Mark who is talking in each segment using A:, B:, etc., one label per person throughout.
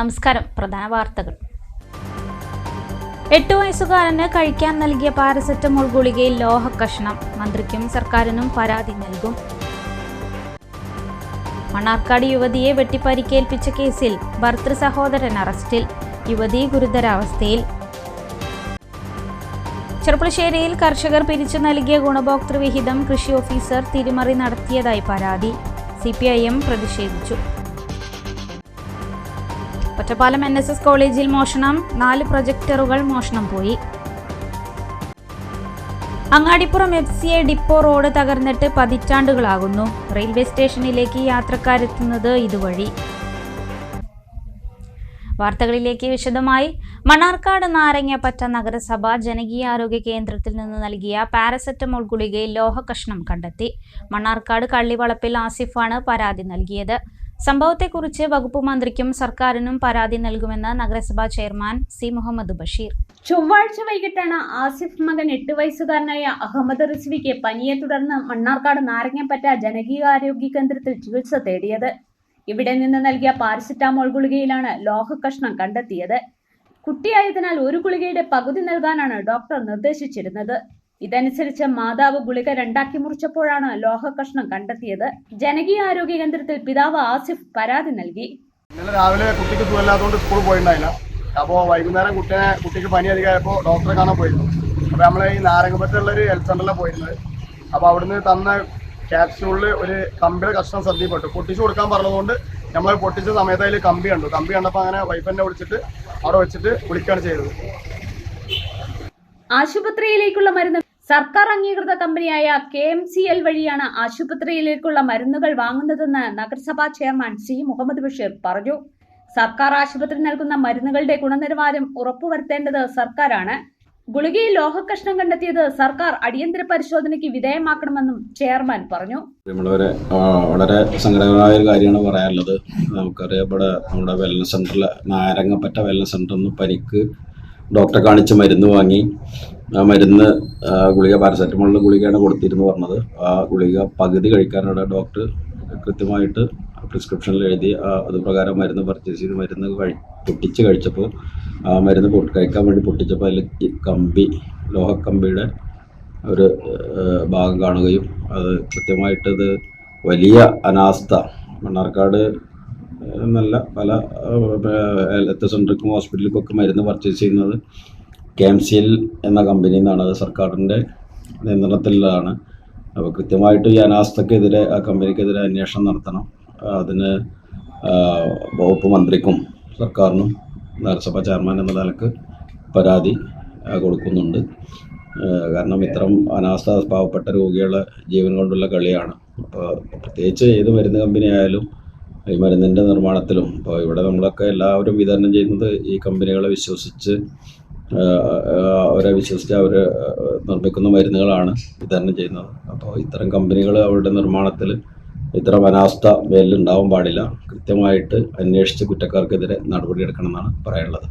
A: നമസ്കാരം. പ്രധാന വാർത്തകൾ. എട്ടു വയസ്സുകാരന് കഴിക്കാൻ നൽകിയ പാരസെറ്റമോൾ ഗുളികയിൽ ലോഹ കഷ്ണം. മന്ത്രിക്കും സർക്കാരിനും പരാതി നൽകും. മണ്ണാർക്കാട് യുവതിയെ വെട്ടിപ്പരിക്കേൽപ്പിച്ച കേസിൽ ഭർത്തൃ സഹോദരൻ അറസ്റ്റിൽ. യുവതി ഗുരുതരാവസ്ഥയിൽ. ചെറുപ്പുളശ്ശേരിയിൽ കർഷകർ പിരിച്ചു നൽകിയ ഗുണഭോക്തൃവിഹിതം കൃഷി ഓഫീസർ തിരിമറി നടത്തിയതായി പരാതി. സി പ്രതിഷേധിച്ചു. ഒറ്റപ്പാലം എൻ എസ് എസ് കോളേജിൽ മോഷണം. നാല് പ്രൊജക്ടറുകൾ മോഷണം പോയി. Angadippuram F C A depot road തകർന്നിട്ട് പതിറ്റാണ്ടുകളാകുന്നു. റെയിൽവേ സ്റ്റേഷനിലേക്ക് യാത്രക്കാരെത്തുന്നത് ഇതുവഴി. വാർത്തകളിലേക്ക് വിശദമായി. മണ്ണാർക്കാട് നാരങ്ങപ്പറ്റ നഗരസഭ ജനകീയാരോഗ്യ കേന്ദ്രത്തിൽ നിന്ന് നൽകിയ പാരസെറ്റമോൾ ഗുളികയിൽ ലോഹ കഷ്ണം കണ്ടെത്തി. മണ്ണാർക്കാട് കള്ളിവളപ്പിൽ ആസിഫാണ് പരാതി നൽകിയത്. സംഭവത്തെക്കുറിച്ച് വകുപ്പ് മന്ത്രിക്കും സർക്കാരിനും പരാതി നൽകുമെന്ന് നഗരസഭാ ചെയർമാൻ സി മുഹമ്മദ് ബഷീർ.
B: ചൊവ്വാഴ്ച വൈകിട്ടാണ് ആസിഫ് മകൻ എട്ട് വയസ്സുകാരനായ അഹമ്മദ് റിസ്വിക്ക് പനിയെ തുടർന്ന് മണ്ണാർക്കാട് നാരങ്ങപ്പറ്റ ജനകീയാരോഗ്യ കേന്ദ്രത്തിൽ ചികിത്സ തേടിയത്. ഇവിടെ നിന്ന് നൽകിയ പാരസിറ്റാമോൾ ഗുളികയിലാണ് ലോഹകഷ്ണം കണ്ടെത്തിയത്. കുട്ടിയായതിനാൽ ഒരു ഗുളികയുടെ പകുതി നൽകാനാണ് ഡോക്ടർ നിർദ്ദേശിച്ചിരുന്നത്. ഇതനുസരിച്ച് മാതാവ് ഗുളിക രണ്ടാക്കി മുറിച്ചപ്പോഴാണ് ലോഹകഷ്ണം കണ്ടെത്തിയത്. ജനകീയ ആരോഗ്യ കേന്ദ്രത്തിൽ പിതാവ് ആസിഫ് പരാതി നൽകി.
C: ഇന്നലെ രാവിലെ കുട്ടിക്ക് സുഖമില്ലാത്തതുകൊണ്ട് സ്കൂളിൽ പോയിട്ടുണ്ടായില്ല. അപ്പോൾ വൈകുന്നേരം കുട്ടിനെ കുട്ടിക്ക് പനി അധികമായപ്പോൾ ഡോക്ടറെ കാണാൻ പോയിരുന്നു. അപ്പോൾ നമ്മൾ ഈ നാരങ്ങപ്പറ്റുള്ള ഒരു ഹെൽത്ത് സെന്ററിലാണ് പോയിരുന്നത്. അപ്പോൾ അവിടുന്ന് തന്ന ക്യാപ്സ്യൂളിൽ ഒരു കമ്പിയുടെ കഷ്ണം ശ്രദ്ധയിൽപ്പെട്ടു പൊട്ടിച്ചു കൊടുക്കാൻ പറഞ്ഞതുകൊണ്ട് നമ്മൾ പൊട്ടിച്ച സമയത്ത് അതിൽ കമ്പി കണ്ടു. കമ്പി കണ്ടപ്പോൾ അങ്ങനെ വൈഫിനെ വിളിച്ചിട്ട് അവിടെ വെച്ചിട്ട് വിളിക്കുകയാണ് ചെയ്തത്.
B: ആശുപത്രിയിലേക്കുള്ള മരുന്ന് സർക്കാർ അംഗീകൃത കമ്പനിയായ കെ എം സി എൽ വഴിയാണ് ആശുപത്രിയിലേക്കുള്ള മരുന്നുകൾ വാങ്ങുന്നതെന്ന് നഗരസഭാ ചെയർമാൻ സി മുഹമ്മദ് ബഷീർ പറഞ്ഞു. സർക്കാർ ആശുപത്രി നൽകുന്ന മരുന്നുകളുടെ ഗുണനിലവാരം ഉറപ്പുവരുത്തേണ്ടത് സർക്കാരാണ്. ഗുളികയിൽ ലോഹക്കഷ്ണം കണ്ടെത്തിയത് സർക്കാർ അടിയന്തര പരിശോധനയ്ക്ക് വിധേയമാക്കണമെന്നും ചെയർമാൻ പറഞ്ഞു.
D: നമ്മളൊരു വളരെ സങ്കടകരമായ ഒരു കാര്യമാണ് പറയാനുള്ളത്. നമുക്കറിയാം ഇവിടെ നമ്മുടെ വെൽനസ് സെന്ററിലെ നാരങ്ങപ്പറ്റ വെൽനസ് സെന്ററിൽ നിന്ന് പരിക്ക് ഡോക്ടറെ കാണിച്ച് മരുന്ന് വാങ്ങി. മരുന്ന് ഗുളിക പാരസെറ്റമോളിന്റെ ഗുളികയാണ് കൊടുത്തിരുന്നു പറഞ്ഞത്. ആ ഗുളിക പകുതി കഴിക്കാനാണ് ഡോക്ടർ കൃത്യമായിട്ട് പ്രിസ്ക്രിപ്ഷനിൽ എഴുതി ആ, അതുപ്രകാരം മരുന്ന് പർച്ചേസ് ചെയ്ത് മരുന്ന് കഴി പൊട്ടിച്ച് കഴിച്ചപ്പോൾ ആ മരുന്ന് കഴിക്കാൻ വേണ്ടി പൊട്ടിച്ചപ്പോൾ അതിൽ കമ്പി ലോഹക്കമ്പിയുടെ ഒരു ഭാഗം കാണുകയും അത് കൃത്യമായിട്ടത് വലിയ അനാസ്ഥ. മണ്ണാർക്കാട് നല്ല പല ഹെൽത്ത് സെന്റർക്കും ഹോസ്പിറ്റലിലും ഒക്കെ മരുന്ന് പർച്ചേസ് ചെയ്യുന്നത് കെ എം സി എൽ എന്ന കമ്പനിയിൽ നിന്നാണ് അത് സർക്കാരിന്റെ നിയന്ത്രണത്തിലാണ്. അപ്പോൾ കൃത്യമായിട്ട് ഈ അനാസ്ഥക്കെതിരെ ആ കമ്പനിക്കെതിരെ അന്വേഷണം നടത്തണം. അതിന് വകുപ്പ് മന്ത്രിക്കും സർക്കാരിനും നഗരസഭാ ചെയർമാൻ എന്ന നിലയ്ക്ക് പരാതി കൊടുക്കുന്നുണ്ട്. കാരണം ഇത്തരം അനാസ്ഥ പാവപ്പെട്ട രോഗികളെ ജീവൻ കൊണ്ടുള്ള കളിയാണ്. അപ്പോൾ പ്രത്യേകിച്ച് ഏത് മരുന്ന് കമ്പനി ആയാലും ഈ മരുന്നിന്റെ നിർമ്മാണത്തിലും ഇപ്പോൾ ഇവിടെ നമ്മളൊക്കെ എല്ലാവരും വിതരണം ചെയ്യുന്നത് ഈ കമ്പനികളെ വിശ്വസിച്ച് അവരെ വിശ്വസിച്ച് അവർ നിർമ്മിക്കുന്ന മരുന്നുകളാണ് വിതരണം ചെയ്യുന്നത്. അപ്പോൾ ഇത്തരം കമ്പനികൾ അവരുടെ നിർമ്മാണത്തിൽ ഇത്തരം അനാസ്ഥ മേലുണ്ടാവാൻ പാടില്ല. കൃത്യമായിട്ട് അന്വേഷിച്ച് കുറ്റക്കാർക്കെതിരെ നടപടിയെടുക്കണമെന്നാണ് പറയാനുള്ളത്.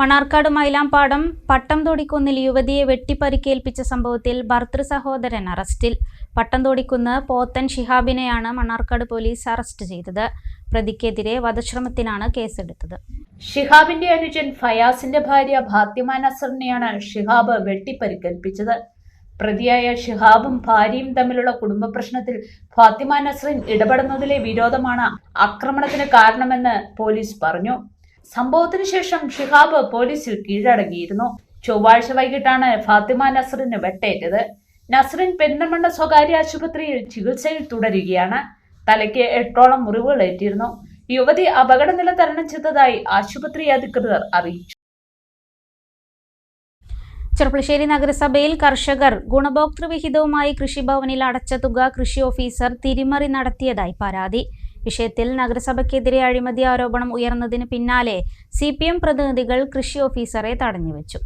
A: മണാർക്കാട് മൈലാമ്പാടം പട്ടം തോടിക്കുന്നിൽ യുവതിയെ വെട്ടിപ്പരിക്കേൽപ്പിച്ച സംഭവത്തിൽ ഭർത്തൃ സഹോദരൻ അറസ്റ്റിൽ. പട്ടം തോടിക്കുന്ന് പോത്തൻ ഷിഹാബിനെയാണ് മണാർക്കാട് പോലീസ് അറസ്റ്റ് ചെയ്തത്. പ്രതിക്കെതിരെ വധശ്രമത്തിനാണ് കേസെടുത്തത്.
B: ഷിഹാബിന്റെ അനുജൻ ഫയാസിന്റെ ഭാര്യ ഫാത്തിമ നസറിനെയാണ് ഷിഹാബ് വെട്ടിപ്പരിക്കേൽപ്പിച്ചത് പ്രതിയായ ഷിഹാബും ഭാര്യയും തമ്മിലുള്ള കുടുംബ പ്രശ്നത്തിൽ ഫാത്തിമ നസറിൻ ഇടപെടുന്നതിലെ വിരോധമാണ് ആക്രമണത്തിന് കാരണമെന്ന് പോലീസ് പറഞ്ഞു. സംഭവത്തിന് ശേഷം ഷിഹാബ് പോലീസിൽ കീഴടങ്ങിയിരുന്നു. ചൊവ്വാഴ്ച വൈകിട്ടാണ് ഫാത്തിമ നസറിന് വെട്ടേറ്റത്. നസറിൻ പെരിന്തൽമണ്ണ സ്വകാര്യ ആശുപത്രിയിൽ ചികിത്സയിൽ തുടരുകയാണ്. തലയ്ക്ക് എട്ടോളം മുറിവുകൾ മുറിവുകളേറ്റിരുന്നു യുവതി അപകടനില തരണം ചെയ്തതായി ആശുപത്രി അധികൃതർ അറിയിച്ചു.
A: ചെറുപ്പുളശ്ശേരി നഗരസഭയിൽ കർഷകർ ഗുണഭോക്തൃവിഹിതവുമായി കൃഷിഭവനിൽ അടച്ച തുക കൃഷി ഓഫീസർ തിരിമറി നടത്തിയതായി പരാതി. വിഷയത്തിൽ നഗരസഭയ്ക്കെതിരെ അഴിമതി ആരോപണം ഉയർന്നതിന് പിന്നാലെ സി പി എം പ്രതിനിധികൾ കൃഷി ഓഫീസറെ തടഞ്ഞുവെച്ചു.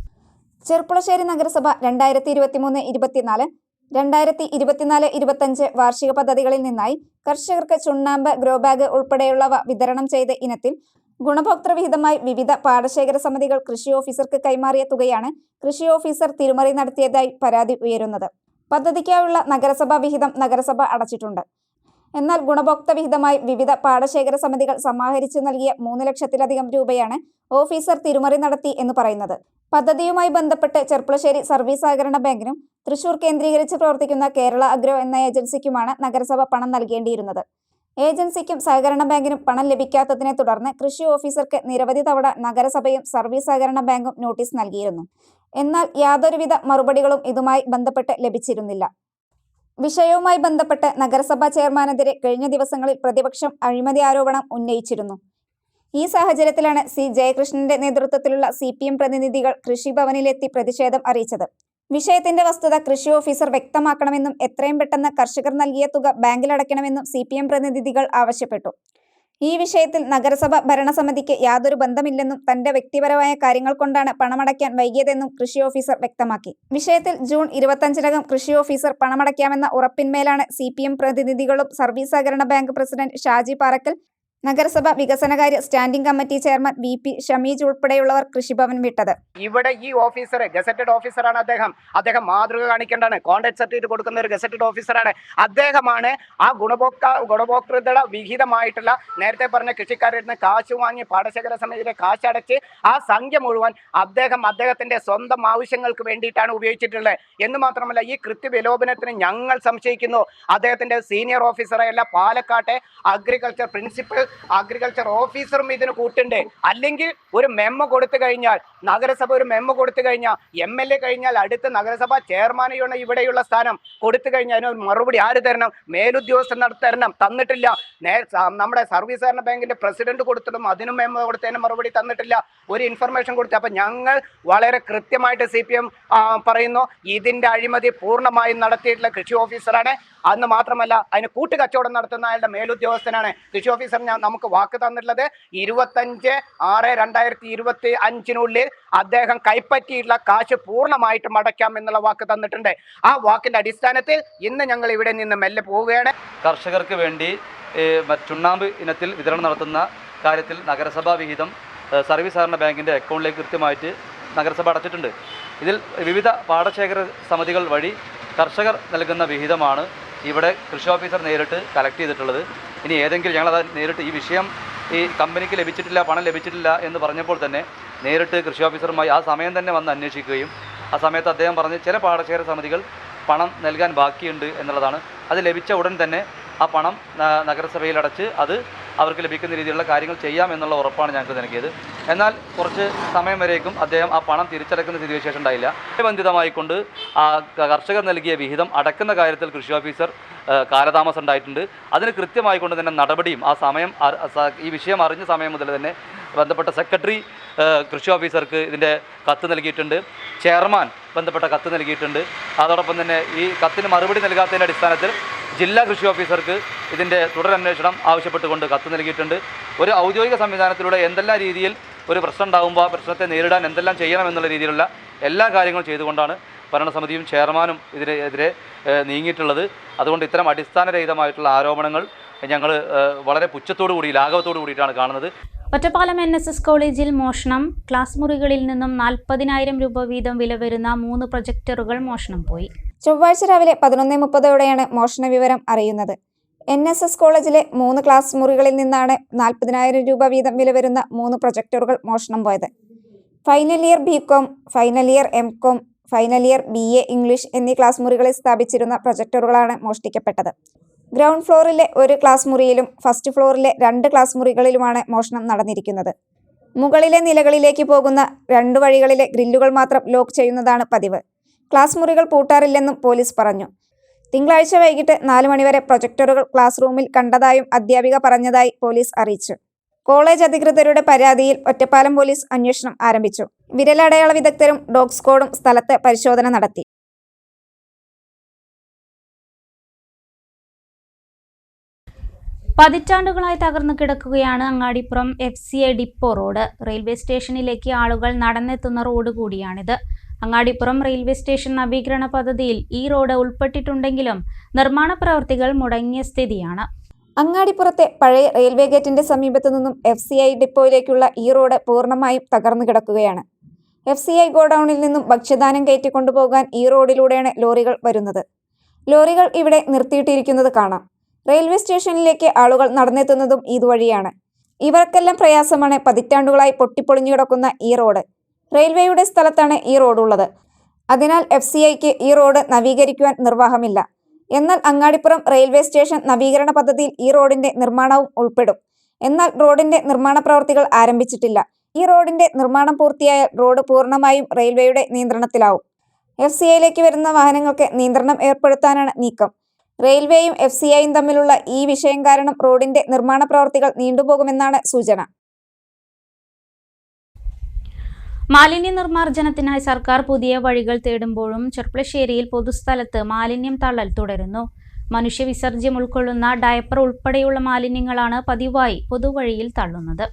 E: ചെറുപ്പുളശ്ശേരി നഗരസഭ രണ്ടായിരത്തി ഇരുപത്തിമൂന്ന് ഇരുപത്തിനാല് രണ്ടായിരത്തി ഇരുപത്തിനാല് ഇരുപത്തഞ്ച് വാർഷിക പദ്ധതികളിൽ നിന്നായി കർഷകർക്ക് ചുണ്ണാമ്പ് ഗ്രോ ബാഗ് ഉൾപ്പെടെയുള്ളവ വിതരണം ചെയ്ത ഇനത്തിൽ ഗുണഭോക്തൃ വിഹിതമായി വിവിധ പാടശേഖര സമിതികൾ കൃഷി ഓഫീസർക്ക് കൈമാറിയ തുകയാണ് കൃഷി ഓഫീസർ തിരുമറി നടത്തിയതായി പരാതി ഉയരുന്നത്. പദ്ധതിക്കായുള്ള നഗരസഭാ വിഹിതം നഗരസഭ അടച്ചിട്ടുണ്ട്. എന്നാൽ ഗുണഭോക്തൃ വിഹിതമായി വിവിധ പാടശേഖര സമിതികൾ സമാഹരിച്ചു നൽകിയ മൂന്ന് ലക്ഷത്തിലധികം രൂപയാണ് ഓഫീസർ തിരുമറി നടത്തി എന്ന് പറയുന്നത്. പദ്ധതിയുമായി ബന്ധപ്പെട്ട് ചെർപ്പുളശ്ശേരി സർവീസ് സഹകരണ ബാങ്കിനും തൃശൂർ കേന്ദ്രീകരിച്ച് പ്രവർത്തിക്കുന്ന കേരള അഗ്രോ എന്ന ഏജൻസിക്കുമാണ് നഗരസഭ പണം നൽകേണ്ടിയിരുന്നത്. ഏജൻസിക്കും സഹകരണ ബാങ്കിനും പണം ലഭിക്കാത്തതിനെ തുടർന്ന് കൃഷി ഓഫീസർക്ക് നിരവധി തവണ നഗരസഭയും സർവീസ് സഹകരണ ബാങ്കും നോട്ടീസ് നൽകിയിരുന്നു. എന്നാൽ യാതൊരുവിധ മറുപടികളും ഇതുമായി ബന്ധപ്പെട്ട് ലഭിച്ചിരുന്നില്ല. വിഷയവുമായി ബന്ധപ്പെട്ട് നഗരസഭാ ചെയർമാനെതിരെ കഴിഞ്ഞ ദിവസങ്ങളിൽ പ്രതിപക്ഷം അഴിമതി ആരോപണം ഉന്നയിച്ചിരുന്നു. ഈ സാഹചര്യത്തിലാണ് സി ജയകൃഷ്ണന്റെ നേതൃത്വത്തിലുള്ള സി പി എം പ്രതിനിധികൾ കൃഷിഭവനിലെത്തി പ്രതിഷേധം അറിയിച്ചത്. വിഷയത്തിന്റെ വസ്തുത കൃഷി ഓഫീസർ വ്യക്തമാക്കണമെന്നും എത്രയും പെട്ടെന്ന് കർഷകർ നൽകിയ തുക ബാങ്കിൽ അടയ്ക്കണമെന്നും സി പി എം പ്രതിനിധികൾ ആവശ്യപ്പെട്ടു. ഈ വിഷയത്തിൽ നഗരസഭ ഭരണസമിതിക്ക് യാതൊരു ബന്ധമില്ലെന്നും തന്റെ വ്യക്തിപരമായ കാര്യങ്ങൾ കൊണ്ടാണ് പണമടയ്ക്കാൻ വൈകിയതെന്നും കൃഷി ഓഫീസർ വ്യക്തമാക്കി. വിഷയത്തിൽ ജൂൺ ഇരുപത്തഞ്ചിനകം കൃഷി ഓഫീസർ പണമടയ്ക്കാമെന്ന ഉറപ്പിന്മേലാണ് സി പ്രതിനിധികളും സർവീസ് സഹകരണ ബാങ്ക് പ്രസിഡന്റ് ഷാജി പാറക്കൽ നഗരസഭ വികസനകാര്യ standing committee chairman V P Shameej ഉൾപ്പെടെയുള്ളവർ കൃഷിഭവൻ വിട്ടത്.
F: ഇവിടെ ഈ ഓഫീസർ ഗസറ്റഡ് ഓഫീസറാണ് അദ്ദേഹം. അദ്ദേഹം മാതൃക കാണിക്കേണ്ടതാണ്. കോൺടാക്ട് സർട്ടിഫിക്കറ്റ് കൊടുക്കുന്ന ഒരു ഗസറ്റഡ് ഓഫീസറാണ്. അദ്ദേഹമാണ് ആ ഗുണഭോക്ത ഗുണഭോക്തൃതയുടെ വിഹിതമായിട്ടുള്ള നേരത്തെ പറഞ്ഞ കൃഷിക്കാരിൽ നിന്ന് കാശ് വാങ്ങി പാടശേഖര സമിതിയിലെ കാശടച്ച് ആ സംഖ്യ മുഴുവൻ അദ്ദേഹം അദ്ദേഹത്തിന്റെ സ്വന്തം ആവശ്യങ്ങൾക്ക് വേണ്ടിയിട്ടാണ് ഉപയോഗിച്ചിട്ടുള്ളത്. എന്ന് മാത്രമല്ല ഈ കൃത്യവിലോപനത്തിന് ഞങ്ങൾ സംശയിക്കുന്നു. അദ്ദേഹത്തിന്റെ സീനിയർ ഓഫീസറെയല്ല പാലക്കാട്ടെ അഗ്രികൾച്ചർ പ്രിൻസിപ്പൽ അഗ്രികൾച്ചർ ഓഫീസറും ഇതിന് കൂട്ടുണ്ട്. അല്ലെങ്കിൽ ഒരു മെമ്മ കൊടുത്തു കഴിഞ്ഞാൽ നഗരസഭ ഒരു മെമ്മ കൊടുത്തു കഴിഞ്ഞാൽ എം എൽ എ കഴിഞ്ഞാൽ അടുത്ത നഗരസഭ ചെയർമാനെയാണ് ഇവിടെയുള്ള സ്ഥാനം. കൊടുത്തു കഴിഞ്ഞാൽ അതിന് മറുപടി ആര് തരണം? മേലുദ്യോഗസ്ഥൻ നട- തരണം. തന്നിട്ടില്ല. നമ്മുടെ സർവീസ് സഹകരണ ബാങ്കിന്റെ പ്രസിഡന്റ് കൊടുത്തിട്ടും അതിനും മെമ്മ കൊടുത്തതിന് മറുപടി തന്നിട്ടില്ല. ഒരു ഇൻഫർമേഷൻ കൊടുത്തു. അപ്പൊ ഞങ്ങൾ വളരെ കൃത്യമായിട്ട് സി പി എം പറയുന്നു. ഇതിന്റെ അഴിമതി പൂർണമായും നടത്തിയിട്ടുള്ള കൃഷി ഓഫീസറാണ് അന്ന് മാത്രമല്ല അതിന് കൂട്ടുകച്ചവടം നടത്തുന്ന അയാളുടെ മേലുദ്യോഗസ്ഥനാണ്. കൃഷി ഓഫീസർ ഞാൻ നമുക്ക് വാക്ക് തന്നിട്ടുള്ളത് ഇരുപത്തഞ്ച് ആറ് രണ്ടായിരത്തി ഇരുപത്തി അഞ്ചിനുള്ളിൽ അദ്ദേഹം കൈപ്പറ്റിയിട്ടുള്ള കാശ് പൂർണമായിട്ട് മടക്കാം എന്നുള്ള വാക്ക് തന്നിട്ടുണ്ട്. ആ വാക്കിന്റെ അടിസ്ഥാനത്തിൽ ഇന്ന് ഞങ്ങൾ ഇവിടെ നിന്ന് മെല്ലെ പോവുകയാണ്.
G: കർഷകർക്ക് വേണ്ടി ചുണ്ണാമ്പ് ഇനത്തിൽ വിതരണം നടത്തുന്ന കാര്യത്തിൽ നഗരസഭാ വിഹിതം സർവീസ് സഹകരണ ബാങ്കിന്റെ അക്കൗണ്ടിലേക്ക് കൃത്യമായിട്ട് നഗരസഭ അടച്ചിട്ടുണ്ട്. ഇതിൽ വിവിധ പാടശേഖര സമിതികൾ വഴി കർഷകർ നൽകുന്ന വിഹിതമാണ് ഇവിടെ കൃഷി ഓഫീസർ നേരിട്ട് കളക്ട് ചെയ്തിട്ടുള്ളത്. ഇനി ഏതെങ്കിലും ഞങ്ങളത് നേരിട്ട് ഈ വിഷയം ഈ കമ്പനിക്ക് ലഭിച്ചിട്ടില്ല പണം ലഭിച്ചിട്ടില്ല എന്ന് പറഞ്ഞപ്പോൾ തന്നെ നേരിട്ട് കൃഷി ഓഫീസറുമായി ആ സമയം തന്നെ വന്ന് അന്വേഷിക്കുകയും ആ സമയത്ത് അദ്ദേഹം പറഞ്ഞ് ചില പാടശേഖര സമിതികൾ പണം നൽകാൻ ബാക്കിയുണ്ട് എന്നുള്ളതാണ്. അത് ലഭിച്ച ഉടൻ തന്നെ ആ പണം നഗരസഭയിൽ അടച്ച് അത് അവർക്ക് ലഭിക്കുന്ന രീതിയിലുള്ള കാര്യങ്ങൾ ചെയ്യാം എന്നുള്ള ഉറപ്പാണ് ഞങ്ങൾക്ക് നൽകിയത്. എന്നാൽ കുറച്ച് സമയം വരേക്കും അദ്ദേഹം ആ പണം തിരിച്ചടക്കുന്ന സ്ഥിതിവിശേഷം ഉണ്ടായില്ല. ബന്ധിതമായിക്കൊണ്ട് ആ കർഷകർ നൽകിയ വിഹിതം അടക്കുന്ന കാര്യത്തിൽ കൃഷി ഓഫീസർ കാലതാമസം ഉണ്ടായിട്ടുണ്ട്. അതിന് കൃത്യമായിക്കൊണ്ട് തന്നെ നടപടിയും ആ സമയം ഈ വിഷയം അറിഞ്ഞ സമയം മുതൽ തന്നെ ബന്ധപ്പെട്ട സെക്രട്ടറി കൃഷി ഓഫീസർക്ക് ഇതിന്റെ കത്ത് നൽകിയിട്ടുണ്ട്. ചെയർമാൻ ബന്ധപ്പെട്ട കത്ത് നൽകിയിട്ടുണ്ട്. അതോടൊപ്പം തന്നെ ഈ കത്തിന് മറുപടി നൽകാത്തതിന്റെ അടിസ്ഥാനത്തിൽ ജില്ലാ കൃഷി ഓഫീസർക്ക് ഇതിന്റെ തുടരന്വേഷണം ആവശ്യപ്പെട്ടുകൊണ്ട് കത്ത് നൽകിയിട്ടുണ്ട്. ഒരു ഔദ്യോഗിക സംവിധാനത്തിലൂടെ എന്തെല്ലാം രീതിയിൽ ഒരു പ്രശ്നം ഉണ്ടാകുമ്പോൾ ആ പ്രശ്നത്തെ നേരിടാൻ എന്തെല്ലാം ചെയ്യണം എന്നുള്ള രീതിയിലുള്ള എല്ലാ കാര്യങ്ങളും ചെയ്തുകൊണ്ടാണ് ഭരണസമിതിയും ചെയർമാനും ഇതിനെതിരെ നീങ്ങിയിട്ടുള്ളത്. അതുകൊണ്ട് ഇത്തരം അടിസ്ഥാനരഹിതമായിട്ടുള്ള ആരോപണങ്ങൾ ഞങ്ങൾ വളരെ പുച്ഛത്തോടു കൂടി ലാഘവത്തോടു കൂടിയിട്ടാണ് കാണുന്നത്.
A: ഒറ്റപ്പാലം എൻ എസ് എസ് കോളേജിൽ മോഷണം. ക്ലാസ് മുറികളിൽ നിന്നും നാൽപ്പതിനായിരം രൂപ വീതം വില വരുന്ന മൂന്ന് പ്രൊജക്ടറുകൾ മോഷണം പോയി.
E: ചൊവ്വാഴ്ച രാവിലെ പതിനൊന്ന് മുപ്പതോടെയാണ് മോഷണ വിവരം അറിയുന്നത്. എൻ എസ് എസ് കോളേജിലെ മൂന്ന് ക്ലാസ് മുറികളിൽ നിന്നാണ് നാൽപ്പതിനായിരം രൂപ വീതം വില വരുന്ന മൂന്ന് പ്രൊജക്ടറുകൾ മോഷണം പോയത്. Final year B com final year M com final year B A English എന്നീ ക്ലാസ് മുറികളിൽ സ്ഥാപിച്ചിരുന്ന പ്രൊജക്ടറുകളാണ് മോഷ്ടിക്കപ്പെട്ടത്. ഗ്രൗണ്ട് ഫ്ലോറിലെ ഒരു ക്ലാസ് മുറിയിലും ഫസ്റ്റ് ഫ്ലോറിലെ രണ്ട് ക്ലാസ് മുറികളിലുമാണ് മോഷണം നടന്നിരിക്കുന്നത്. മുകളിലെ നിലകളിലേക്ക് പോകുന്ന രണ്ട് വഴികളിലെ ഗ്രില്ലുകൾ മാത്രം ലോക്ക് ചെയ്യുന്നതാണ് പതിവ്. ക്ലാസ് മുറികൾ പൂട്ടാറില്ലെന്നും പോലീസ് പറഞ്ഞു. തിങ്കളാഴ്ച വൈകിട്ട് നാല് മണിവരെ പ്രൊജക്ടറുകൾ ക്ലാസ് റൂമിൽ കണ്ടതായും അധ്യാപിക പറഞ്ഞതായി പോലീസ് അറിയിച്ചു. കോളേജ് അധികൃതരുടെ പരാതിയിൽ ഒറ്റപ്പാലം പോലീസ് അന്വേഷണം ആരംഭിച്ചു. വിരലടയാള വിദഗ്ധരും ഡോഗ് സ്ക്വാഡും സ്ഥലത്ത് പരിശോധന നടത്തി.
A: പതിറ്റാണ്ടുകളായി തകർന്നു കിടക്കുകയാണ് Angadipuram F C A depot road railway സ്റ്റേഷനിലേക്ക് ആളുകൾ നടന്നെത്തുന്ന റോഡ് കൂടിയാണിത്. അങ്ങാടിപ്പുറം റെയിൽവേ സ്റ്റേഷൻ നവീകരണ പദ്ധതിയിൽ ഈ റോഡ് ഉൾപ്പെട്ടിട്ടുണ്ടെങ്കിലും നിർമ്മാണ പ്രവൃത്തികൾ മുടങ്ങിയ സ്ഥിതിയാണ്.
E: അങ്ങാടിപ്പുറത്തെ പഴയ റെയിൽവേ ഗേറ്റിന്റെ സമീപത്തു നിന്നും എഫ് സി ഐ ഡിപ്പോയിലേക്കുള്ള ഈ റോഡ് പൂർണമായും തകർന്നു കിടക്കുകയാണ്. എഫ് സി ഐ ഗോഡൌണിൽ നിന്നും ഭക്ഷ്യധാനം കയറ്റിക്കൊണ്ടുപോകാൻ ഈ റോഡിലൂടെയാണ് ലോറികൾ വരുന്നത്. ലോറികൾ ഇവിടെ നിർത്തിയിട്ടിരിക്കുന്നത് കാണാം. റെയിൽവേ സ്റ്റേഷനിലേക്ക് ആളുകൾ നടന്നെത്തുന്നതും ഇതുവഴിയാണ്. ഇവർക്കെല്ലാം പ്രയാസമാണ് പതിറ്റാണ്ടുകളായി പൊട്ടിപ്പൊളിഞ്ഞു കിടക്കുന്ന ഈ റോഡ്. റെയിൽവേയുടെ സ്ഥലത്താണ് ഈ റോഡുള്ളത്. അതിനാൽ എഫ് സി ഐക്ക് ഈ റോഡ് നവീകരിക്കുവാൻ നിർവാഹമില്ല. എന്നാൽ അങ്ങാടിപ്പുറം റെയിൽവേ സ്റ്റേഷൻ നവീകരണ പദ്ധതിയിൽ ഈ റോഡിന്റെ നിർമ്മാണവും ഉൾപ്പെടും. എന്നാൽ റോഡിന്റെ നിർമ്മാണ പ്രവർത്തികൾ ആരംഭിച്ചിട്ടില്ല. ഈ റോഡിന്റെ നിർമ്മാണം പൂർത്തിയായ റോഡ് പൂർണമായും റെയിൽവേയുടെ നിയന്ത്രണത്തിലാവും. എഫ് സി ഐയിലേക്ക് വരുന്ന വാഹനങ്ങൾക്ക് നിയന്ത്രണം ഏർപ്പെടുത്താനാണ് നീക്കം. റെയിൽവേയും എഫ് സി ഐയും തമ്മിലുള്ള ഈ വിഷയം കാരണം റോഡിന്റെ നിർമ്മാണ പ്രവർത്തികൾ നീണ്ടുപോകുമെന്നാണ് സൂചന.
A: മാലിന്യ നിർമ്മാർജനത്തിനായി സർക്കാർ പുതിയ വഴികൾ തേടുമ്പോഴും ചെർപ്പളശ്ശേരിയിൽ പൊതുസ്ഥലത്ത് മാലിന്യം തള്ളൽ തുടരുന്നു. മനുഷ്യവിസർജ്യം ഉൾക്കൊള്ളുന്ന ഡയപ്പർ ഉൾപ്പെടെയുള്ള മാലിന്യങ്ങളാണ് പതിവായി പൊതുവഴിയിൽ തള്ളുന്നത്.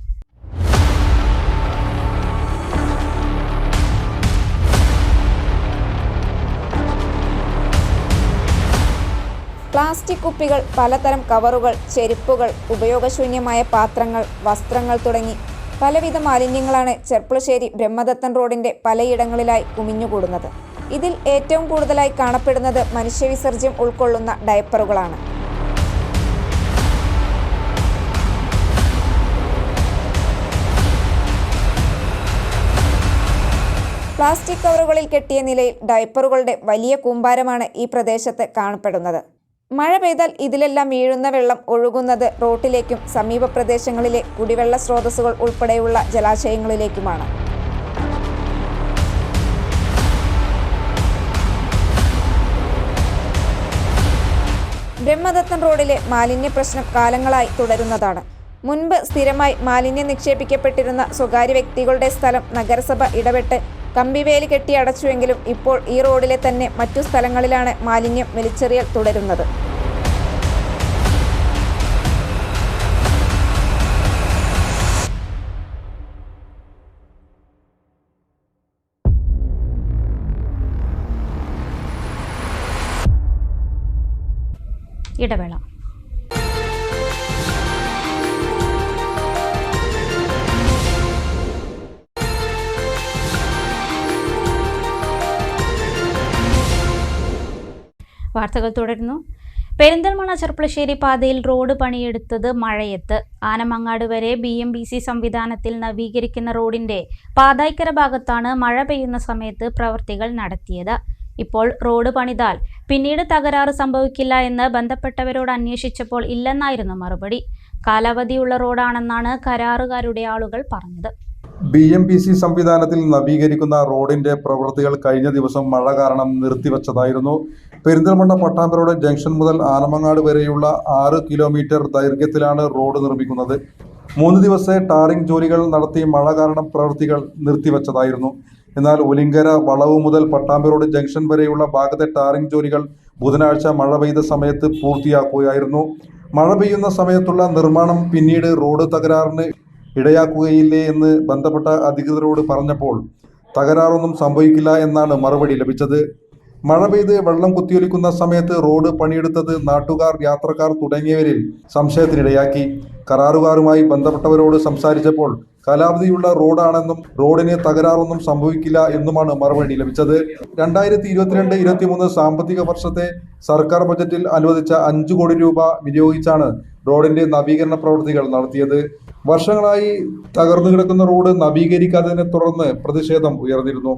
E: പ്ലാസ്റ്റിക് കുപ്പികൾ പലതരം കവറുകൾ ചെരുപ്പുകൾ ഉപയോഗശൂന്യമായ പാത്രങ്ങൾ വസ്ത്രങ്ങൾ തുടങ്ങി പലവിധ മാലിന്യങ്ങളാണ് ചെർപ്പുളശ്ശേരി ബ്രഹ്മദത്തൻ റോഡിന്റെ പലയിടങ്ങളിലായി കുമിഞ്ഞുകൂടുന്നത്. ഇതിൽ ഏറ്റവും കൂടുതലായി കാണപ്പെടുന്നത് മനുഷ്യവിസർജ്യം ഉൾക്കൊള്ളുന്ന ഡയപ്പറുകളാണ്. പ്ലാസ്റ്റിക് കവറുകളിൽ കെട്ടിയ നിലയിൽ ഡയപ്പറുകളുടെ വലിയ കൂമ്പാരമാണ് ഈ പ്രദേശത്ത് കാണപ്പെടുന്നത്. മഴ പെയ്താൽ ഇതിലെല്ലാം വീഴുന്ന വെള്ളം ഒഴുകുന്നത് റോട്ടിലേക്കും സമീപ പ്രദേശങ്ങളിലെ കുടിവെള്ള സ്രോതസ്സുകൾ ഉൾപ്പെടെയുള്ള ജലാശയങ്ങളിലേക്കുമാണ്. ബ്രഹ്മദത്തൻ റോഡിലെ മാലിന്യ പ്രശ്നം കാലങ്ങളായി തുടരുന്നതാണ്. മുൻപ് സ്ഥിരമായി മാലിന്യം നിക്ഷേപിക്കപ്പെട്ടിരുന്ന സ്വകാര്യ വ്യക്തികളുടെ സ്ഥലം നഗരസഭ ഇടപെട്ട് കമ്പിവേലി കെട്ടി അടച്ചുവെങ്കിലും ഇപ്പോൾ ഈ റോഡിലെ തന്നെ മറ്റു സ്ഥലങ്ങളിലാണ് മാലിന്യം വലിച്ചെറിയൽ തുടരുന്നത്.
A: ഇടവേള. വാർത്തകൾ തുടരുന്നു. പെരിന്തൽമണ്ണ ചെർപ്പളശ്ശേരി പാതയിൽ റോഡ് പണിയെടുത്തത് മഴയത്ത്. ആനമങ്ങാട് വരെ ബി എം ബി സി സംവിധാനത്തിൽ നവീകരിക്കുന്ന റോഡിന്റെ പാതായ്ക്കര ഭാഗത്താണ് മഴ പെയ്യുന്ന സമയത്ത് പ്രവൃത്തികൾ നടത്തിയത്. ഇപ്പോൾ റോഡ് പണിതാൽ പിന്നീട് തകരാറ് സംഭവിക്കില്ല എന്ന് ബന്ധപ്പെട്ടവരോട് അന്വേഷിച്ചപ്പോൾ ഇല്ലെന്നായിരുന്നു മറുപടി. കാലാവധിയുള്ള റോഡാണെന്നാണ് കരാറുകാരുടെ ആളുകൾ പറഞ്ഞത്.
H: ബി എം പി സി സംവിധാനത്തിൽ നവീകരിക്കുന്ന റോഡിന്റെ പ്രവൃത്തികൾ കഴിഞ്ഞ ദിവസം മഴ കാരണം നിർത്തിവച്ചതായിരുന്നു. പെരിന്തൽമണ്ണ പട്ടാമ്പരോട് ജംഗ്ഷൻ മുതൽ ആനമങ്ങാട് വരെയുള്ള ആറ് കിലോമീറ്റർ ദൈർഘ്യത്തിലാണ് റോഡ് നിർമ്മിക്കുന്നത്. മൂന്ന് ദിവസത്തെ ടാറിംഗ് ജോലികൾ നടത്തി മഴ കാരണം പ്രവൃത്തികൾ നിർത്തിവച്ചതായിരുന്നു. എന്നാൽ ഒലിങ്കര വളവ് മുതൽ പട്ടാമ്പരോട് ജംഗ്ഷൻ വരെയുള്ള ഭാഗത്തെ ടാറിംഗ് ജോലികൾ ബുധനാഴ്ച മഴ പെയ്ത സമയത്ത് പൂർത്തിയാക്കുകയായിരുന്നു. മഴ പെയ്യുന്ന സമയത്തുള്ള നിർമ്മാണം പിന്നീട് റോഡ് തകരാറിന് ഇടയാക്കുകയില്ലേ എന്ന് ബന്ധപ്പെട്ട അധികൃതരോട് പറഞ്ഞപ്പോൾ തകരാറൊന്നും സംഭവിക്കില്ല എന്നാണ് മറുപടി ലഭിച്ചത്. മഴ പെയ്ത് വെള്ളം കുത്തിയൊലിക്കുന്ന സമയത്ത് റോഡ് പണിയെടുത്തത് നാട്ടുകാർ യാത്രക്കാർ തുടങ്ങിയവരിൽ സംശയത്തിനിടയാക്കി. കരാറുകാരുമായി ബന്ധപ്പെട്ടവരോട് സംസാരിച്ചപ്പോൾ കാലാവധിയുള്ള റോഡാണെന്നും റോഡിന് തകരാറൊന്നും സംഭവിക്കില്ല എന്നുമാണ് മറുപടി ലഭിച്ചത്. രണ്ടായിരത്തി ഇരുപത്തിരണ്ട് ഇരുപത്തിമൂന്ന് സാമ്പത്തിക വർഷത്തെ സർക്കാർ ബജറ്റിൽ അനുവദിച്ച അഞ്ചു കോടി രൂപ വിനിയോഗിച്ചാണ് റോഡിന്റെ നവീകരണ പ്രവൃത്തികൾ നടത്തിയത്. വർഷങ്ങളായി തകർന്നു കിടക്കുന്ന റോഡ് നവീകരിക്കാത്തതിനെ തുടർന്ന് പ്രതിഷേധം ഉയർന്നിരുന്നു.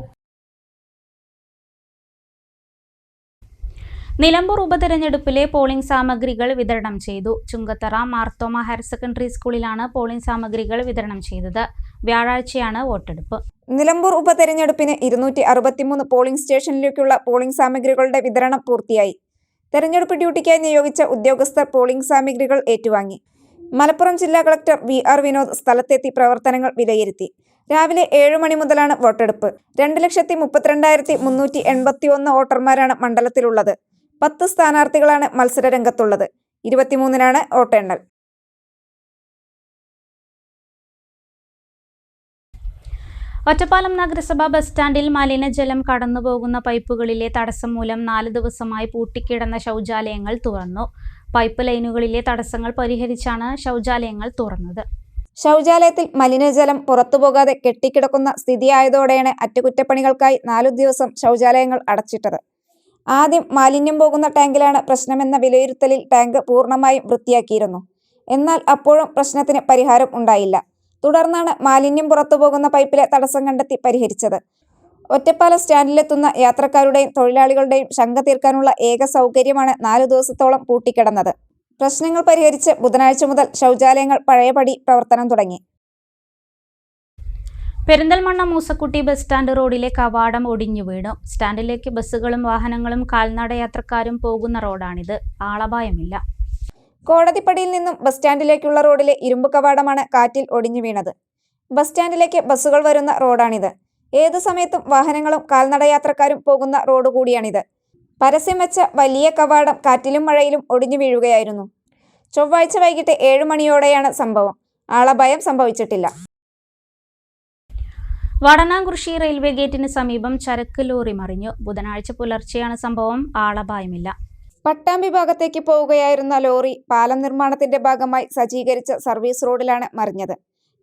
A: നിലമ്പൂർ ഉപതെരഞ്ഞെടുപ്പിലെ പോളിംഗ് സാമഗ്രികൾ വിതരണം ചെയ്തു. ചുങ്കത്തറ മാർത്തോമ ഹയർ സെക്കൻഡറി സ്കൂളിലാണ് പോളിംഗ് സാമഗ്രികൾ വിതരണം ചെയ്തത്. വ്യാഴാഴ്ചയാണ് വോട്ടെടുപ്പ്.
E: നിലമ്പൂർ ഉപതെരഞ്ഞെടുപ്പിന് ഇരുന്നൂറ്റി അറുപത്തിമൂന്ന് പോളിംഗ് സ്റ്റേഷനിലേക്കുള്ള പോളിംഗ് സാമഗ്രികളുടെ വിതരണം പൂർത്തിയായി. തെരഞ്ഞെടുപ്പ് ഡ്യൂട്ടിക്കായി നിയോഗിച്ച ഉദ്യോഗസ്ഥർ പോളിംഗ് സാമഗ്രികൾ ഏറ്റുവാങ്ങി. മലപ്പുറം ജില്ലാ കളക്ടർ വി ആർ വിനോദ് സ്ഥലത്തെത്തി പ്രവർത്തനങ്ങൾ വിലയിരുത്തി. രാവിലെ ഏഴ് മണി മുതലാണ് വോട്ടെടുപ്പ്. രണ്ട് ലക്ഷത്തി മുപ്പത്തിരണ്ടായിരത്തി മുന്നൂറ്റി എൺപത്തി ഒന്ന് വോട്ടർമാരാണ് മണ്ഡലത്തിലുള്ളത്. പത്ത് സ്ഥാനാർത്ഥികളാണ് മത്സര രംഗത്തുള്ളത് ഇരുപത്തിമൂന്നിനാണ് വോട്ടെണ്ണൽ
A: ഒറ്റപ്പാലം നഗരസഭാ ബസ് സ്റ്റാൻഡിൽ മലിനജലം കടന്നുപോകുന്ന പൈപ്പുകളിലെ തടസ്സം മൂലം നാല് ദിവസമായി പൂട്ടിക്കിടന്ന ശൗചാലയങ്ങൾ തുറന്നു. പൈപ്പ് ലൈനുകളിലെ തടസ്സങ്ങൾ പരിഹരിച്ചാണ് ശൗചാലയങ്ങൾ തുറന്നത്.
E: ശൗചാലയത്തിൽ മലിനജലം പുറത്തുപോകാതെ കെട്ടിക്കിടക്കുന്ന സ്ഥിതിയായതോടെയാണ് അറ്റകുറ്റപ്പണികൾക്കായി നാലു ദിവസം ശൗചാലയങ്ങൾ അടച്ചിട്ടത്. ആദ്യം മാലിന്യം പോകുന്ന ടാങ്കിലാണ് പ്രശ്നമെന്ന വിലയിരുത്തലിൽ ടാങ്ക് പൂർണമായും വൃത്തിയാക്കിയിരുന്നു. എന്നാൽ അപ്പോഴും പ്രശ്നത്തിന് പരിഹാരം ഉണ്ടായില്ല. തുടർന്നാണ് മാലിന്യം പുറത്തുപോകുന്ന പൈപ്പിലെ തടസ്സം കണ്ടെത്തി പരിഹരിച്ചത്. ഒറ്റപ്പാലം സ്റ്റാൻഡിലെത്തുന്ന യാത്രക്കാരുടെയും തൊഴിലാളികളുടെയും ശങ്ക തീർക്കാനുള്ള ഏക സൗകര്യമാണ് നാലു ദിവസത്തോളം പൂട്ടിക്കിടന്നത്. പ്രശ്നങ്ങൾ പരിഹരിച്ച് ബുധനാഴ്ച മുതൽ ശൗചാലയങ്ങൾ പഴയപടി പ്രവർത്തനം തുടങ്ങി.
A: പെരിന്തൽമണ്ണ മൂസക്കുട്ടി ബസ് സ്റ്റാൻഡ് റോഡിലെ കവാടം ഒടിഞ്ഞു വീണു. സ്റ്റാൻഡിലേക്ക് ബസ്സുകളും വാഹനങ്ങളും കാൽനട യാത്രക്കാരും പോകുന്ന റോഡാണിത്. ആളപായമില്ല.
E: കോടതിപ്പടിയിൽ നിന്നും ബസ് സ്റ്റാൻഡിലേക്കുള്ള റോഡിലെ ഇരുമ്പ് കവാടമാണ് കാറ്റിൽ ഒടിഞ്ഞു വീണത്. ബസ് സ്റ്റാൻഡിലേക്ക് ബസ്സുകൾ വരുന്ന റോഡാണിത്. ഏതു സമയത്തും വാഹനങ്ങളും കാൽനടയാത്രക്കാരും പോകുന്ന റോഡ് കൂടിയാണിത്. പരസ്യം വെച്ച വലിയ കവാടം കാറ്റിലും മഴയിലും ഒടിഞ്ഞു വീഴുകയായിരുന്നു. ചൊവ്വാഴ്ച വൈകിട്ട് ഏഴു മണിയോടെയാണ് സംഭവം. ആളഭയം സംഭവിച്ചിട്ടില്ല.
A: വടനാംകുറിശി റെയിൽവേ ഗേറ്റിന് സമീപം ചരക്ക് ലോറി മറിഞ്ഞു. ബുധനാഴ്ച പുലർച്ചെയാണ് സംഭവം. ആളപായമില്ല.
E: പട്ടാമ്പി ഭാഗത്തേക്ക് പോവുകയായിരുന്ന ലോറി പാലം നിർമ്മാണത്തിന്റെ ഭാഗമായി സജ്ജീകരിച്ച സർവീസ് റോഡിലാണ് മറിഞ്ഞത്.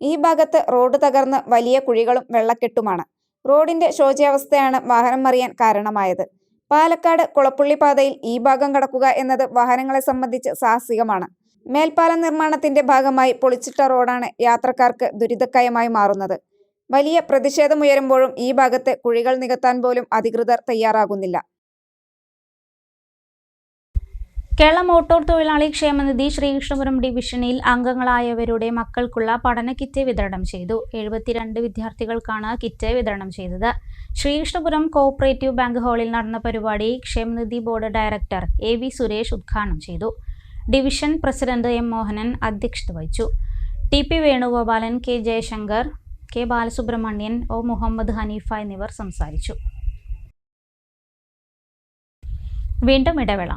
E: ഈ ഭാഗത്ത് റോഡ് തകർന്ന് വലിയ കുഴികളും വെള്ളക്കെട്ടുമാണ്. റോഡിന്റെ ശോച്യാവസ്ഥയാണ് വാഹനം മറിയാൻ കാരണമായത്. പാലക്കാട് കുളപ്പുള്ളി പാതയിൽ ഈ ഭാഗം കടക്കുക എന്നത് വാഹനങ്ങളെ സംബന്ധിച്ച് സാഹസികമാണ്. മേൽപ്പാലം നിർമ്മാണത്തിന്റെ ഭാഗമായി പൊളിച്ചിട്ട റോഡാണ് യാത്രക്കാർക്ക് ദുരിതക്കയമായി മാറുന്നത്. വലിയ പ്രതിഷേധമുയരുമ്പോഴും ഈ ഭാഗത്തെ കുഴികൾ നികത്താൻ പോലും അധികൃതർ തയ്യാറാകുന്നില്ല.
A: കേരള മോട്ടോർ തൊഴിലാളി ക്ഷേമനിധി ശ്രീകൃഷ്ണപുരം ഡിവിഷനിൽ അംഗങ്ങളായവരുടെ മക്കൾക്കുള്ള പഠന കിറ്റ് വിതരണം ചെയ്തു. എഴുപത്തിരണ്ട് വിദ്യാർത്ഥികൾക്കാണ് കിറ്റ് വിതരണം ചെയ്തത്. ശ്രീകൃഷ്ണപുരം കോഓപ്പറേറ്റീവ് ബാങ്ക് ഹാളിൽ നടന്ന പരിപാടി ക്ഷേമനിധി board director A V Suresh ഉദ്ഘാടനം ചെയ്തു. ഡിവിഷൻ പ്രസിഡന്റ് എം മോഹനൻ അധ്യക്ഷത വഹിച്ചു. T P Venugopalan K Jayasankar K Balasubramanian O Muhammad Haneefa എന്നിവർ സംസാരിച്ചു. വീണ്ടും ഇടവേള.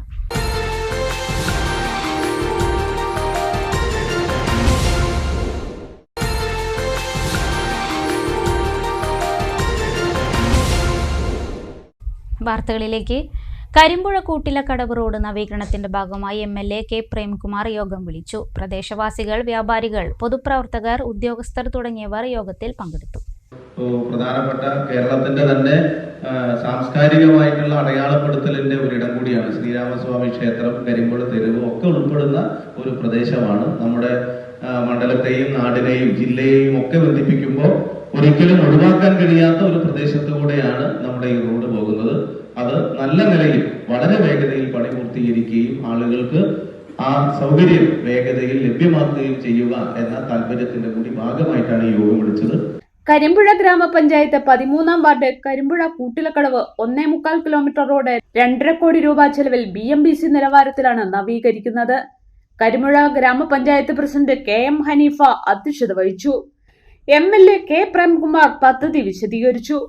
A: വാർത്തകളിലേക്ക്. കരിമ്പുഴ കൂട്ടിലക്കടവ് റോഡ് നവീകരണത്തിന്റെ ഭാഗമായി M L A K Premkumar യോഗം വിളിച്ചു. പ്രദേശവാസികൾ വ്യാപാരികൾ പൊതുപ്രവർത്തകർ ഉദ്യോഗസ്ഥർ തുടങ്ങിയവർ യോഗത്തിൽ പങ്കെടുത്തു.
I: പ്രധാനപ്പെട്ട കേരളത്തിന്റെ തന്നെ സാംസ്കാരികമായിട്ടുള്ള അടയാളപ്പെടുത്തലിന്റെ ഒരിടം കൂടിയാണ് ശ്രീരാമസ്വാമി ക്ഷേത്രം കരിമ്പുഴ തെരുവ് ഒക്കെ ഉൾപ്പെടുന്ന ഒരു പ്രദേശമാണ്. നമ്മുടെ മണ്ഡലത്തെയും നാടിനെയും ജില്ലയെയും ഒക്കെ ബന്ധിപ്പിക്കുമ്പോൾ ഒരിക്കലും ഒഴിവാക്കാൻ കഴിയാത്ത ഒരു പ്രദേശത്തു കൂടെയാണ് നമ്മുടെ ഈ റോഡ് പോകുന്നത്. അത് നല്ല നിലയിൽ വളരെ വേഗതയിൽ പണി പൂർത്തീകരിക്കുകയും ആളുകൾക്ക് ആ സൗകര്യം വേഗതയിൽ ലഭ്യമാക്കുകയും ചെയ്യുക എന്ന താല്പര്യത്തിന്റെ കൂടി ഭാഗമായിട്ടാണ് ഈ യോഗം വിളിച്ചത്.
B: കരിമ്പുഴ ഗ്രാമപഞ്ചായത്ത് പതിമൂന്നാം വാർഡ് കരിമ്പുഴ കൂട്ടിലക്കടവ് ഒന്നേ മുക്കാൽ കിലോമീറ്റർ റോഡ് രണ്ടര കോടി രൂപ ചെലവിൽ ബി എം ബി സി നിലവാരത്തിലാണ് നവീകരിക്കുന്നത്. കരിമ്പുഴ ഗ്രാമപഞ്ചായത്ത് പ്രസിഡന്റ് കെ എം ഹനീഫ അധ്യക്ഷത വഹിച്ചു. M L A K Premkumar പദ്ധതി വിശദീകരിച്ചു.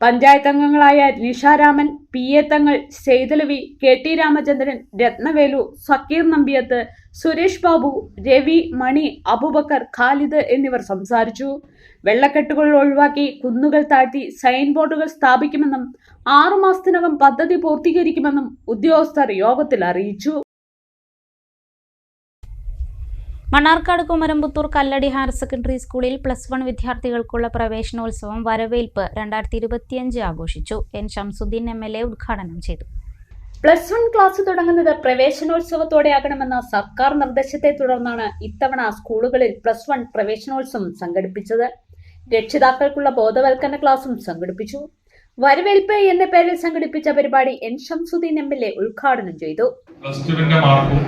B: പഞ്ചായത്ത് അംഗങ്ങളായ Nisharaman P A Thangal Saithalavi K T Ramachandran Rathnavelu Sakkeer Nambiyath Suresh Babu Ravi Mani Abubakar Khalid എന്നിവർ സംസാരിച്ചു. വെള്ളക്കെട്ടുകൾ ഒഴിവാക്കി കുന്നുകൾ താഴ്ത്തി സൈൻ ബോർഡുകൾ സ്ഥാപിക്കുമെന്നും ആറുമാസത്തിനകം പദ്ധതി പൂർത്തീകരിക്കുമെന്നും ഉദ്യോഗസ്ഥർ യോഗത്തിൽ അറിയിച്ചു.
A: മണ്ണാർക്കാട് കുമരമ്പുത്തൂർ കല്ലടി ഹയർ സെക്കൻഡറി സ്കൂളിൽ പ്ലസ് വൺ വിദ്യാർത്ഥികൾക്കുള്ള പ്രവേശനോത്സവം വരവേൽപ്പ് രണ്ടായിരത്തി ഇരുപത്തിയഞ്ച് ആഘോഷിച്ചു. N Shamsuddin M L A ഉദ്ഘാടനം ചെയ്തു.
B: പ്ലസ് വൺ ക്ലാസ് തുടങ്ങുന്നത് പ്രവേശനോത്സവത്തോടെയാകണമെന്ന സർക്കാർ നിർദ്ദേശത്തെ തുടർന്നാണ് ഇത്തവണ സ്കൂളുകളിൽ പ്ലസ് വൺ പ്രവേശനോത്സവം സംഘടിപ്പിച്ചത്. രക്ഷിതാക്കൾക്കുള്ള ബോധവൽക്കരണ ക്ലാസും സംഘടിപ്പിച്ചു. വരവേൽപ്പ് എന്ന പേരിൽ സംഘടിപ്പിച്ച പരിപാടി N Shamsuddin M L A ഉദ്ഘാടനം ചെയ്തു.
J: പ്ലസ് ടുവിന്റെ മാർക്കും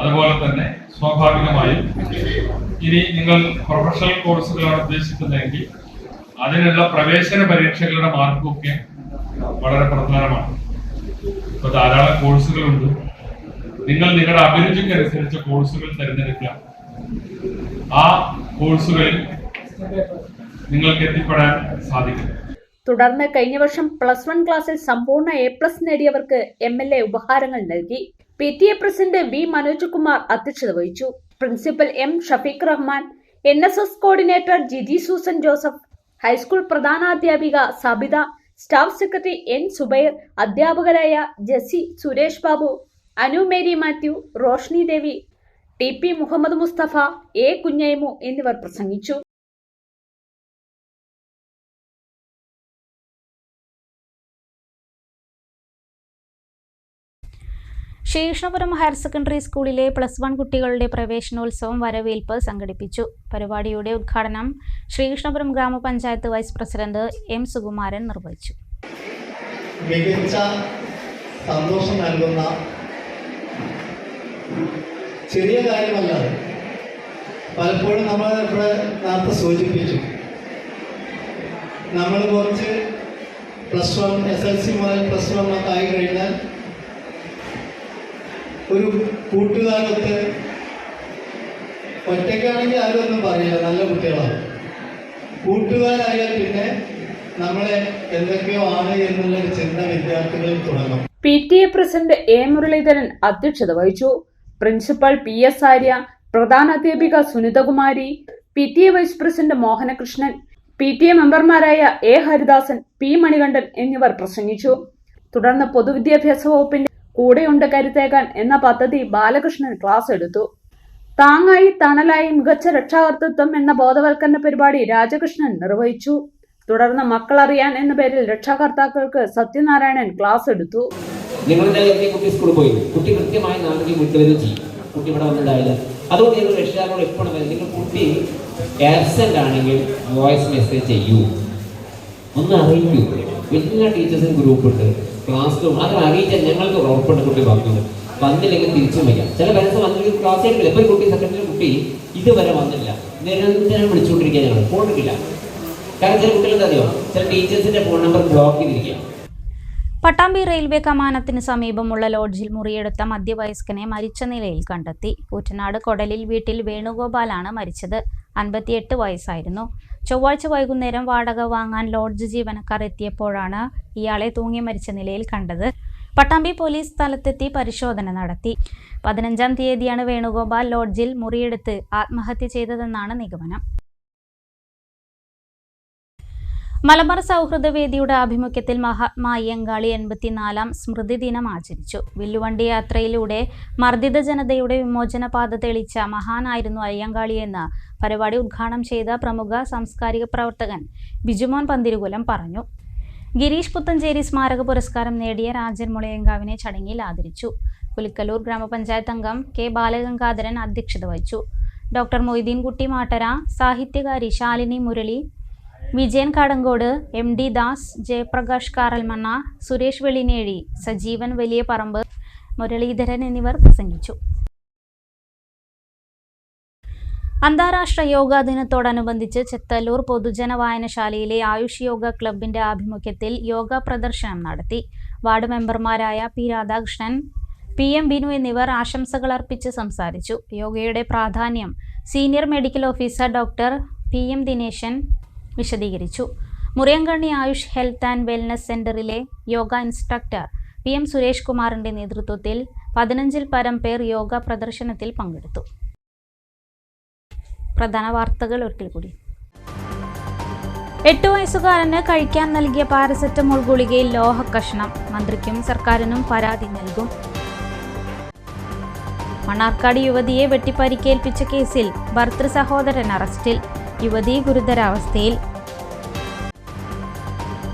J: അതുപോലെ തന്നെ സ്വാഭാവികമായും ഇനി നിങ്ങൾ പ്രൊഫഷണൽ കോഴ്സുകളാണ് ഉദ്ദേശിക്കുന്നതെങ്കിൽ അതിനുള്ള പ്രവേശന പരീക്ഷകളുടെ മാർക്കൊക്കെ വളരെ പ്രധാനമാണ്. ഇപ്പൊ ധാരാളം കോഴ്സുകളുണ്ട് നിങ്ങൾ നിങ്ങളുടെ അഭിരുചിക്കനുസരിച്ച് കോഴ്സുകൾ തിരഞ്ഞെടുക്കുക. ആ കോഴ്സുകളിൽ നിങ്ങൾക്ക് എത്തിപ്പെടാൻ സാധിക്കും.
B: തുടർന്ന് കഴിഞ്ഞ വർഷം പ്ലസ് വൺ ക്ലാസ്സിൽ സമ്പൂർണ എ പ്ലസ് നേടിയവർക്ക് എം എൽ എ ഉപഹാരങ്ങൾ നൽകി. P T A president V Manoj Kumar അധ്യക്ഷത വഹിച്ചു. Principal M Shafeeq Rahman N S S coordinator Jiji Susan Joseph high school പ്രധാനാധ്യാപിക Sabitha staff secretary N Subair അധ്യാപകരായ Jessy Suresh Babu Anu Mary Mathew Roshni Devi T P Muhammad Musthafa A Kunjaimu എന്നിവർ പ്രസംഗിച്ചു.
A: Sreekrishnapuram higher secondary സ്കൂളിലെ plus one കുട്ടികളുടെ പ്രവേശനോത്സവം വരവേൽപ്പ് സംഘടിപ്പിച്ചു. പരിപാടിയുടെ ഉദ്ഘാടനം ശ്രീകൃഷ്ണപുരം ഗ്രാമപഞ്ചായത്ത് വൈസ് പ്രസിഡന്റ് എം സുകുമാരൻ നിർവഹിച്ചു.
K: മികച്ച സന്തോഷം നൽകുന്ന ചെറിയ കാര്യമല്ല. പലപ്പോഴും നമ്മൾ നേരത്തെ സൂചിപ്പിച്ചു. നമ്മൾ കുറച്ച് plus one S L C മുതൽ പ്ലസ് വൺ ഒക്കെ ആയി കഴിഞ്ഞാൽ ഒരു കൂട്ടുകാലത്ത് ഒറ്റയ്ക്കാണെങ്കിൽ ആരും ഒന്നും പറയില്ല. നല്ല കുട്ടികളാണ് കൂട്ടുകാരായാൽ പിന്നെ നമ്മളെ എന്തൊക്കെയോ ആണ് എന്നുള്ളൊരു ചിന്ത വിദ്യാർത്ഥികളിൽ തുടങ്ങും.
B: P T A president A Muraleedharan അധ്യക്ഷത വഹിച്ചു. പ്രിൻസിപ്പൽ പി എസ് ആര്യ പ്രധാന അധ്യാപിക Sunithakumari P T A vice president Mohanakrishnan P T A മെമ്പർമാരായ എ ഹരിദാസൻ പി മണികണ്ഠൻ എന്നിവർ പ്രസംഗിച്ചു. തുടർന്ന് പൊതുവിദ്യാഭ്യാസ വകുപ്പിന്റെ കൂടെയുണ്ട് കരുത്തേക്കാൻ എന്ന പദ്ധതി ബാലകൃഷ്ണൻ ക്ലാസ് എടുത്തു. താങ്ങായി തണലായി മികച്ച രക്ഷാകർത്തൃത്വം എന്ന ബോധവൽക്കരണ പരിപാടി രാജകൃഷ്ണൻ നിർവഹിച്ചു. തുടർന്ന് മക്കളറിയാൻ എന്ന പേരിൽ രക്ഷാകർത്താക്കൾക്ക് സത്യനാരായണൻ ക്ലാസ് എടുത്തു.
L: സ്കൂളിൽ പോയി. അതുകൊണ്ട് നിങ്ങൾ ആണെങ്കിൽ വോയിസ് മെസ്സേജ് ചെയ്യൂ. ഒന്ന് അറിയിക്കൂ. എല്ലാ ടീച്ചേഴ്സും ഗ്രൂപ്പ് ഉണ്ട്. ക്ലാസ് റൂം അത് അറിയിച്ചാൽ ഞങ്ങൾക്ക് ഉറപ്പുണ്ട് കുട്ടി വന്നു വന്നില്ലെങ്കിൽ തിരിച്ചു വയ്ക്കാം. ചില പേരൻസ് വന്നില്ലെങ്കിൽ ക്ലാസ് എടുക്കില്ല. ഇപ്പോൾ കുട്ടി സെക്കൻഡറി കുട്ടി ഇതുവരെ വന്നില്ല നിരന്തരം വിളിച്ചുകൊണ്ടിരിക്കുക ഞങ്ങൾ. ഫോൺ എടുക്കില്ല. കാരണം ചില കുട്ടികൾ അറിയോ? ചില ടീച്ചേഴ്സിന്റെ ഫോൺ നമ്പർ ബ്ലോക്ക് ചെയ്തിരിക്കുക
A: പട്ടാമ്പി റെയിൽവേ കമാനത്തിന് സമീപമുള്ള ലോഡ്ജിൽ മുറിയെടുത്ത മധ്യവയസ്കനെ മരിച്ച നിലയിൽ കണ്ടെത്തി. കൂറ്റനാട് കൊടലിൽ വീട്ടിൽ വേണുഗോപാലാണ് മരിച്ചത്. അൻപത്തിയെട്ട് വയസ്സായിരുന്നു. ചൊവ്വാഴ്ച വൈകുന്നേരം വാടക വാങ്ങാൻ ലോഡ്ജ് ജീവനക്കാർ എത്തിയപ്പോഴാണ് ഇയാളെ തൂങ്ങി മരിച്ച നിലയിൽ കണ്ടത്. പട്ടാമ്പി പോലീസ് സ്ഥലത്തെത്തി പരിശോധന നടത്തി. പതിനഞ്ചാം തീയതിയാണ് വേണുഗോപാൽ ലോഡ്ജിൽ മുറിയെടുത്ത് ആത്മഹത്യ ചെയ്തതെന്നാണ് നിഗമനം. മലബാർ സൗഹൃദ വേദിയുടെ ആഭിമുഖ്യത്തിൽ മഹാത്മാ അയ്യങ്കാളി എൺപത്തിനാലാം സ്മൃതി ദിനം ആചരിച്ചു. വില്ലുവണ്ടി യാത്രയിലൂടെ മർദ്ദിത ജനതയുടെ വിമോചന പാത തെളിച്ച മഹാനായിരുന്നു അയ്യങ്കാളി എന്ന് പരിപാടി ഉദ്ഘാടനം ചെയ്ത പ്രമുഖ സാംസ്കാരിക പ്രവർത്തകൻ ബിജുമോൻ പന്തിരുകുലം പറഞ്ഞു. ഗിരീഷ് പുത്തഞ്ചേരി സ്മാരക പുരസ്കാരം നേടിയ രാജൻ മുളയങ്കാവിനെ ചടങ്ങിൽ ആദരിച്ചു. പുലിക്കലൂർ ഗ്രാമപഞ്ചായത്ത് അംഗം കെ ബാലഗംഗാധരൻ അധ്യക്ഷത വഹിച്ചു. ഡോക്ടർ മൊയ്തീൻകുട്ടി മാട്ടര സാഹിത്യകാരി Shalini Murali Vijayan Kadankode M D Das Jayaprakash Karalmanna Suresh Velinezhi Sajeevan Valiyaparamba Muraleedharan എന്നിവർ പ്രസംഗിച്ചു. അന്താരാഷ്ട്ര യോഗാ ദിനത്തോടനുബന്ധിച്ച് ചെത്തല്ലൂർ പൊതുജന വായനശാലയിലെ ആയുഷ് യോഗ ക്ലബിന്റെ ആഭിമുഖ്യത്തിൽ യോഗ പ്രദർശനം നടത്തി. വാർഡ് മെമ്പർമാരായ P Radhakrishnan P M Binu എന്നിവർ ആശംസകൾ അർപ്പിച്ച് സംസാരിച്ചു. യോഗയുടെ പ്രാധാന്യം senior medical officer doctor P M Dineshan വിശദീകരിച്ചു. Muriyankanni Ayush health and wellness സെന്ററിലെ yoga instructor P M Suresh കുമാറിന്റെ നേതൃത്വത്തിൽ പതിനഞ്ചിൽ പരം പേർ യോഗ പ്രദർശനത്തിൽ പങ്കെടുത്തു. പ്രധാന വാർത്തകൾ ഒരിക്കൽ കൂടി. എട്ട് വയസ്സുകാരന് കഴിക്കാൻ നൽകിയ പാരസെറ്റമോൾ ഗുളികയിൽ ലോഹ കഷ്ണം മന്ത്രിക്കും സർക്കാരിനും പരാതി നൽകും. മണ്ണാർക്കാട് യുവതിയെ വെട്ടിപ്പരിക്കേൽപ്പിച്ച കേസിൽ ഭർത്തൃ സഹോദരൻ അറസ്റ്റിൽ. യുവതി ഗുരുതരാവസ്ഥയിൽ.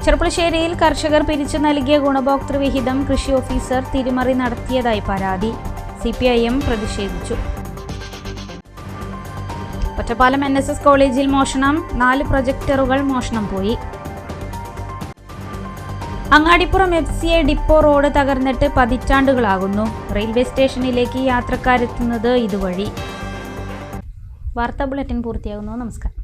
A: ചെറുപ്പുളശ്ശേരിയിൽ കർഷകർ പിരിച്ചു നൽകിയ ഗുണഭോക്തൃ വിഹിതം കൃഷി ഓഫീസർ തിരിമറി നടത്തിയതായി പരാതി. സി പി ഐ എം പ്രതിഷേധിച്ചു. ഒറ്റപ്പാലം എൻ എസ് എസ് കോളേജിൽ മോഷണം നാല് പ്രൊജക്ടറുകൾ മോഷണം പോയി. Angadippuram F C A depot road തകർന്നിട്ട് പതിറ്റാണ്ടുകളാകുന്നു. റെയിൽവേ സ്റ്റേഷനിലേക്ക് യാത്രക്കാരെത്തുന്നത് ഇതുവഴി. വാർത്താ ബുള്ളറ്റിൻ പൂർത്തിയാകുന്നു. നമസ്കാരം.